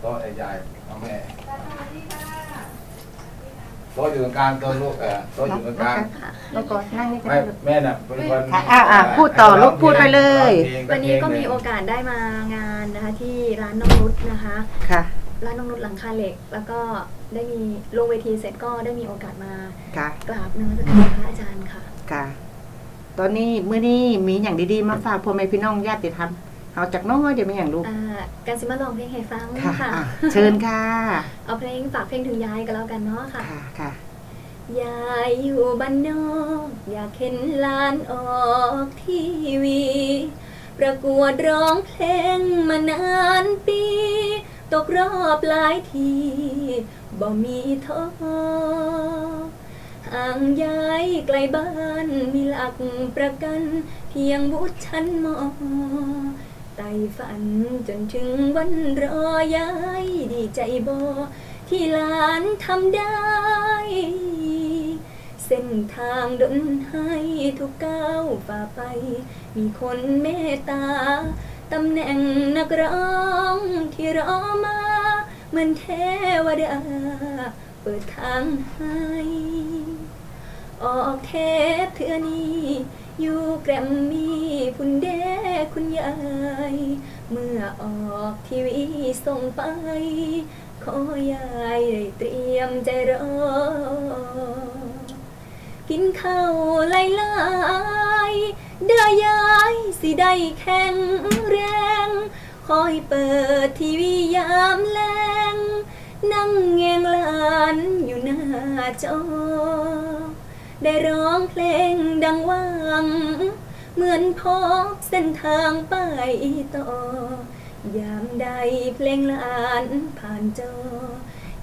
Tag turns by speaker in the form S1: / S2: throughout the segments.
S1: โต๊ะไอ้ยายเอาแม่โต๊ะอยู่ตรงกลางโต๊ะลูกเออโต๊ะอยู่ตรงกลาง
S2: แล้วก็นั่งนี่กัน
S1: ไม่แม่น่ะเป็นคน
S2: ค่ะอ่าอ่าพูดต่อลูกพูดไปเลย
S3: วันนี้ก็มีโอกาสได้มางานนะคะที่ร้านน้องนุชนะคะ
S2: ค่ะ
S3: ร้านน้องนุชหลังคาเหล็ก แล้วก็ได้มีลงเวทีเสร็จก็ได้มีโอกาสมา
S2: ค่ะ
S3: กราบนมัสการพระอาจารย์ค่ะ
S2: ค่ะ ตอนนี้มื้อนี้มีอย่างดีๆ มาฝากพ่อแม่พี่น้องญาติธรรม เอาจากน้อยเดี๋ยวมีอย่างลูก
S3: อ่าการสิมาลองเพลงให้ฟัง
S2: ค่ะ
S3: ค่ะ
S2: อะ เชิญค่ะ
S3: เอาเพลงฝากเพลงถึงยายกันแล้วกันเนาะค่ะ
S2: ค่ะ ค่ะ
S3: ยายอยู่บ้านนอกอยากเห็นหลานออกทีวี ประกวดร้องเพลงมานานปี ตกรอบหลายทีบ่มีท้อห่างย้ายไกลบ้านมีหลักประกัน เพียงบุตรชั้นมอ ไต่ฝันจนถึงวันรอย้ายดีใจบ่ที่หลานทำได้ เส้นทางดนให้ทุกก้าวฝ่าไป มีคนเมตตาตำแหน่งนักร้องที่รอมาเหมือนเทวดา เปิดทางให้ ออกเทปเทือนี้ อยู่แกรมมี่คุณเดคุณยาย เมื่อออกทีวีส่งไป ขอยายได้เตรียมใจรอ กินข้าวไล่ไลายๆได้ยายสิได้แข็งแรง คอยเปิดทีวียามแลง นั่งเงงหลานอยู่หน้าจอ ได้ร้องเพลงดังวังเหมือนพบเส้นทางไปต่อยามใดเพลงลานผ่านจอ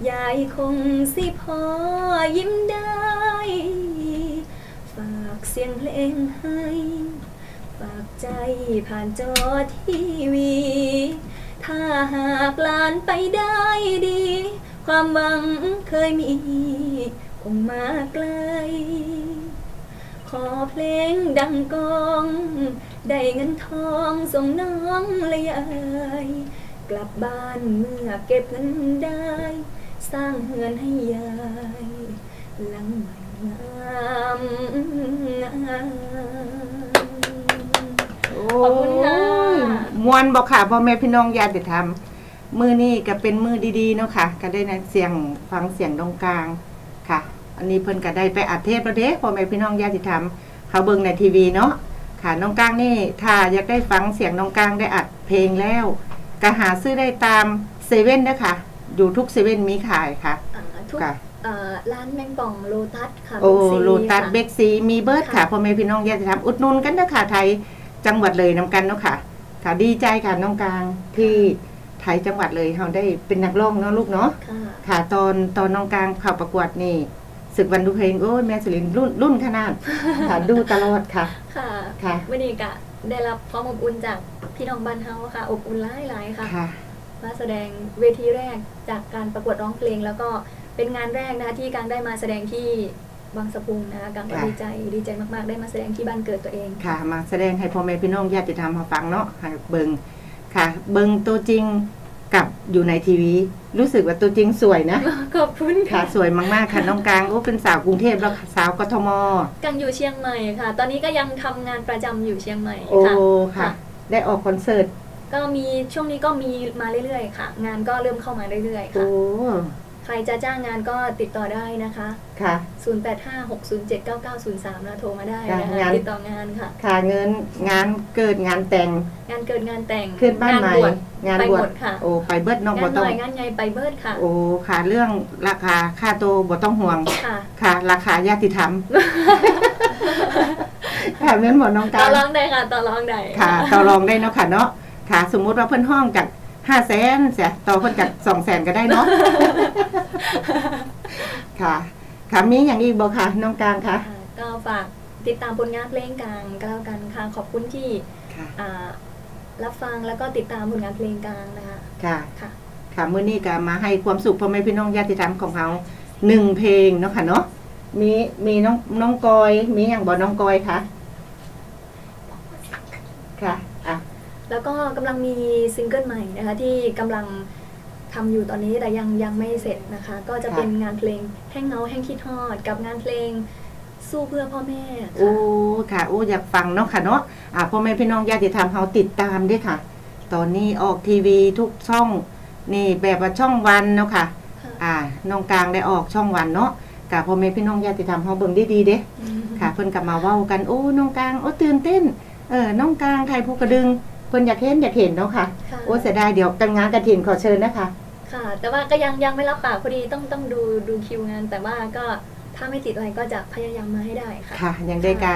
S3: ยายคงสิพอยิ้มได้ ฝากเสียงเพลงให้ ฝากใจผ่านจอทีวี ถ้าหากลานไปได้ดี ความหวังเคยมี คงมาไกล ขอเพลงดังกอง ได้เงินทองส่งน้องและยายกลับบ้านเมื่อเก็บเงินได้ สร้างเฮือนให้ยายหลังใหม่งามงาม
S2: โอ้
S3: ขอบคุณค่ะ
S2: ยมวนบอกค่ะพ่อแม่พี่น้องญาติธรรมมือนี่ก็เป็นมือดีๆเนาะค่ะ ก็ได้นะเสียงฟังเสียงตรงกลางค่ะ อันนี้เพิ่นก็ได้ไปอัดเทปแล้วเด้พ่อแม่พี่น้องญาติธรรมเขาเบิ่งในทีวีเนาะค่ะน้องกลางนี่ถ้าอยากได้ฟังเสียงน้องกลางได้อัดเพลงแล้วก็หาซื้อได้ตามเซเว่นนะคะอยู่ทุกเซเว่นมีขายค่ะ
S3: อ่าทุก
S2: ค่ะ
S3: เอ่อร้านแมงป่องโลตัสค่ะ
S2: โอ้
S3: บิ๊กซี
S2: โลตัส
S3: ค่ะ
S2: เบกซีมีเบิร์ดค่ะ
S3: ค่ะ
S2: พ่อแม่พี่น้องญาติธรรมอุดหนุนกันนะค่ะไทยจังหวัดเลยนำกันเนาะค่ะ ค่ะดีใจค่ะน้องกลางที่ไทยจังหวัดเลยเราได้เป็นนักร้องเนาะลูกเนาะ
S3: ค่ะ
S2: ค่ะตอนตอนน้องกลางเข้าประกวดนี่ ศึกวันดูเพลงโอ้ยแม่สุรินทร์รุ่นรุ่นขนาดค่ะดูตลอดค่ะ
S3: ค่ะ
S2: ค่ะ
S3: วันนี้ก็ได้รับความอบอุ่นจากพี่น้องบ้านเฮาค่ะ อบอุ่นหลายๆค่ะ
S2: ค่ะ
S3: มาแสดงเวทีแรกจากการประกวดร้องเพลง แล้วก็เป็นงานแรกนะคะที่กังได้มาแสดงที่บางสะพุงนะคะกังก็
S2: ค่ะ
S3: ดีใจดีใจมากๆ ได้มาแสดงที่บ้านเกิดตัวเอง
S2: ค่ะ มาแสดงให้พ่อแม่พี่น้องญาติธรรมมาฟังเนาะให้เบิงค่ะ เบิงตัวจริง กับอยู่ในทีวี รู้สึกว่าตัวจริงสวยนะ
S3: ขอบคุณ
S2: ค่ะ
S3: ค่ะ
S2: สวยมากๆค่ะน้องกลางโอ้เป็นสาวกรุงเทพแล้วสาวกทม
S3: กังอยู่เชียงใหม่ค่ะ ตอนนี้ก็ยังทำงานประจำอยู่เชียงใหม่
S2: โอ้
S3: ค่ะ
S2: ค่ะได้ออกคอนเสิร์ต
S3: ก็มีช่วงนี้ก็มีมาเรื่อยๆ ค่ะ งานก็เริ่มเข้ามาเรื่อยๆ
S2: โอ้
S3: ค่ะ ใครจะจ้างงานก็ติดต่อได้นะคะ
S2: ค่ะ
S3: 0856079903นะโทรมาได้นะ
S2: งา
S3: คะ
S2: น
S3: ติดต่องานค่ะ
S2: ค่ะเงินงานเกิดงานแต่ง
S3: งานเกิดงานแต่ง
S2: ขึ้นบ้านใหม่
S3: บวช
S2: งาน
S3: ไป
S2: บว
S3: หม
S2: ช
S3: ดค่ะ
S2: โอ้ไปเบิดน้อง
S3: งา
S2: บ่
S3: นห
S2: ต้อ
S3: น่
S2: ง
S3: อยงานใหญ่ไปเบิร์ดค่ะ
S2: โอ้ค่ะเรื่องราคาค่าโตวบ่ต้องห่วง
S3: ค่ะ
S2: ค่ะ ราคาญาติธรรมค่ะแม่นบ่น้อง
S3: ต่
S2: กา
S3: อ
S2: ร
S3: รองได้ค่ะต่อรองได้
S2: ค่ะต่อรองได้เนาะค่ะเนาะค่ะ สมมุติว่าเพิ่นห้องจาก ห้าแสนเสียต่อเพิ่นจากสองแสนก็ได้เนาะค่ะค่ะมีอย่างอีกบ่ค่ะ น้องกลางค่ะ
S3: ค่ะ ก็ฝากติดตามผลงานเพลงกลางก็แล้วกันค่ะขอบคุณที่
S2: ค่ะ
S3: อ่ารับฟังแล้วก็ติดตามผลงานเพลงกลางนะคะ
S2: ค่ะ
S3: ค่ะ
S2: ค่ะมื้อนี้ก็มาให้ความสุขพ่อแม่พี่น้องญาติธรรมของเราหนึ่งเพลงเนาะค่ะเนาะมีมีน้องน้องกอยมีอย่างบ่น้องกอยคะค่ะอะ
S3: แล้วก็กำลังมีซิงเกิลใหม่นะคะที่กำลังทำอยู่ตอนนี้แต่ยังยังไม่เสร็จนะคะ ก็จะ
S2: ค่ะ
S3: เป็นงานเพลงแห้งเงาแห้งคิดฮอด กับงานเพลงสู้เพื่อพ่อแม่
S2: โอ้
S3: ค่ะ
S2: ค่ะโอ้อยากฟังเนาะค่ะเนาะอ่าพ่อแม่พี่น้องญาติธรรมเฮาติดตามด้วยค่ะ ตอนนี้ออกทีวีทุกช่อง นี่แบบว่าช่องวันเนาะค่ะ
S3: ค่ะ
S2: อ่าน้องกลางได้ออกช่องวันเนาะกับพ่อแม่พี่น้องญาติธรรมเฮาเบิ่งได้ดีเด้
S3: อืม
S2: ค่ะ เพิ่นกลับมาเว้ากันโอ้น้องกลางโอ้ตื่นเต้นเออน้องกลางไทยภูกระดึง เพิ่นอยากเห็นอยากเห็นเนาะค่ะ
S3: ค่ะ
S2: โอ้เสียดายเดี๋ยวกันงานกระถินขอเชิญนะคะ
S3: ค่ะ แต่ว่าก็ยังยังไม่รับปากพอดีต้องต้องดูดูคิวงาน แต่ว่าก็ถ้าไม่ติดอะไรก็จะพยายามมาให้ได้ค่ะ
S2: ค่ะ ยังได้กา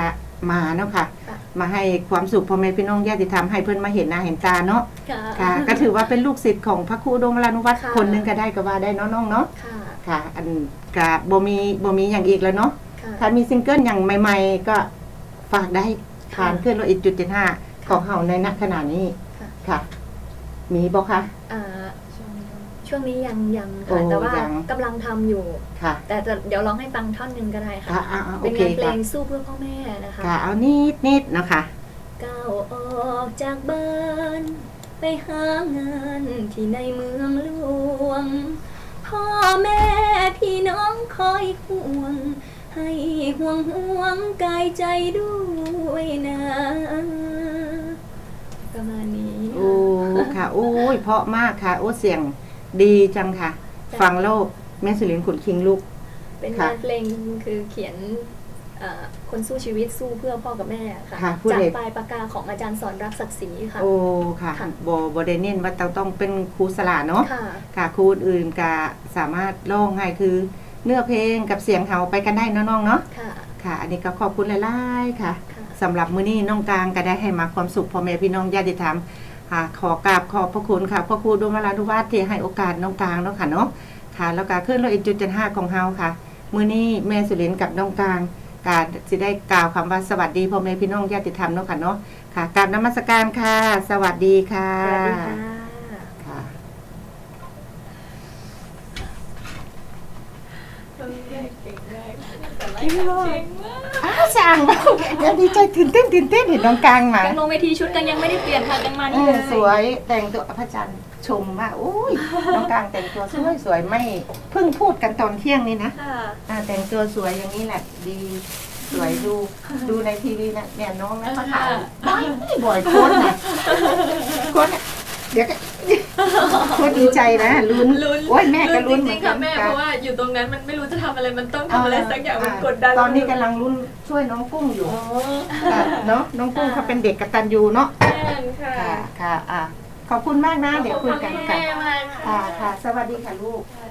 S2: มาเนาะค่ะ
S3: ค่ะ
S2: มาให้ความสุขพ่อแม่พี่น้องญาติธรรมให้เพิ่นมาเห็นหน้าเห็นตาเนาะ
S3: ค่ะ
S2: ค่ะ ก็ถือว่าเป็นลูกศิษย์ของพระครูดมรานุวัฒน์
S3: ค่ะ
S2: คนหนึงก็ได้ก็ว่าได้เนาะน้องเนาะ
S3: ค่ะ
S2: ค่ะ อันกะบ่มีบ่มีอย่างอีกแล้วเนาะ
S3: ค่ะ
S2: ถ้ามีซิงเกิลอย่างใหม่ ๆ ก็ฝากได้ผ่าน
S3: ค่ะ
S2: เครื่องรถอีกจุดเจ็ดห้า ของเฮาในณขณะนี้
S3: ค่ะ
S2: ค่ะ มีบ่คะ
S3: อ่าช่วงนี้ยังยัง
S2: โอ้
S3: ค่ะแต่ว่า
S2: ยัง
S3: กำลังทำอยู่
S2: ค่ะ
S3: แต่จะเดี๋ยวร้องให้ฟังท่อนหนึ่งก็ได้ค่ะ
S2: อะอะอะโอ
S3: เป็น
S2: เค
S3: งานเพล
S2: ค่ะ
S3: งสู้เพื่อพ่อแม่นะคะ
S2: ค่ะ เอานิดนิดๆเนาะค่ะ
S3: ก้าวออกจากบ้าน ไปหางานที่ในเมืองหลวง พ่อแม่พี่น้องคอยห่วง ให้ห่วงห่วงกายใจด้วยนะ ประมาณนี้
S2: โอ้ค่ะโอ้ยเพราะมากค่ะ โอ้เสียงดีจังค่ะ ฟังโลกแม่สุรินทร์ขุนคิงลูก
S3: เป็น
S2: ค่ะ
S3: งานเพลงคือเขียนเอ่อคนสู้ชีวิตสู้เพื่อพ่อกับแม่ค่ะ
S2: ค่ะผู้
S3: จาก
S2: ใด
S3: ปลายปากกาของอาจารย์สอนรักศักดิ์ศรีค่ะ
S2: โอ้ค่ะ
S3: ค่ะ
S2: บอบได้เน้นว่าต้องต้องเป็นครูสลาเนาะ
S3: ค่ะ
S2: ค่ะครูอื่นก็สามารถร้องให้คือเนื้อเพลงกับเสียงเฮาไปกันได้เนาะน้องเนาะ
S3: ค่ะ
S2: ค่ะ อันนี้ก็ขอบคุณหลายๆค่ะ
S3: ค่ะ
S2: สำหรับมื้อนี้น้องกลางก็ได้ให้มาความสุขพ่อแม่พี่น้องญาติธรรมค่ะขอกราบขอบพระคุณค่ะพ่อครูดวงวรานุวาสที่ให้โอกาสน้องกลางเนาะค่ะเนาะค่ะ แล้วก็ขึ้นรถอีกจุดจันห้าของเฮาค่ะ มื้อนี้แม่สุรินกับน้องกลางก็สิได้กล่าวคำว่าสวัสดีพ่อแม่พี่น้องญาติธรรมเนาะค่ะเนาะค่ะกราบนมัสการค่ะ สวัสดีค่ะ
S3: สวัสดี
S2: ค่ะ อ้าวสั่งเดี๋ยวดีใจตื่นเต้นตื่นเต้นเห็นน้องกลางมา
S3: ยังลงเวทีชุดกันยังไม่ได้เปลี่ยนค่ะยังมา
S2: เอ
S3: นี่
S2: อ
S3: เลย
S2: สวยแต่งตัวพระจันทร์ชมว่าอุ้ยน้องกลางแต่งตัวสวยสวยไม่เพิ่งพูดกันตอนเที่ยงนี่นะ
S3: ค่ะ
S2: อ่าแต่งตัวสวยอย่างนี้แหละดีสวยดูดูในทีวีนะเนี่ยน้องนะเขาถ่ายบ่อยบ่อยโค้ดนะโค้ดน่ะเดี๋ยวก็ โค้ดดีใจนะลุ้น
S4: ลุ้น
S2: โอ้ยแม่ก็ลุ้น
S4: จ
S2: เหมื
S4: ริ
S2: อน
S4: งๆ
S2: กั
S4: ค่ะ
S2: น
S4: แม่เพราะว่าอยู่ตรงนั้นมันไม่รู้จะทำอะไรมันต้องทำอะไรสักอย่างมันกดดัน
S2: ตอนนี้กำลังลุ้นช่วยน้องกุ้งอยู่
S4: อ๋อ
S2: ค่ะเนาะน้องกุ้งเขาเป็นเด็กกตัญญูเนาะ
S4: แม่นค่ะ
S2: ค่ะค่ะอะขอบคุณมากนะเดี๋ยวคุยกัน
S4: ขอบ
S2: กัน
S4: แม่มาก
S2: ค่ะค่ะสวัสดีค่ะลูก
S4: สวัสดี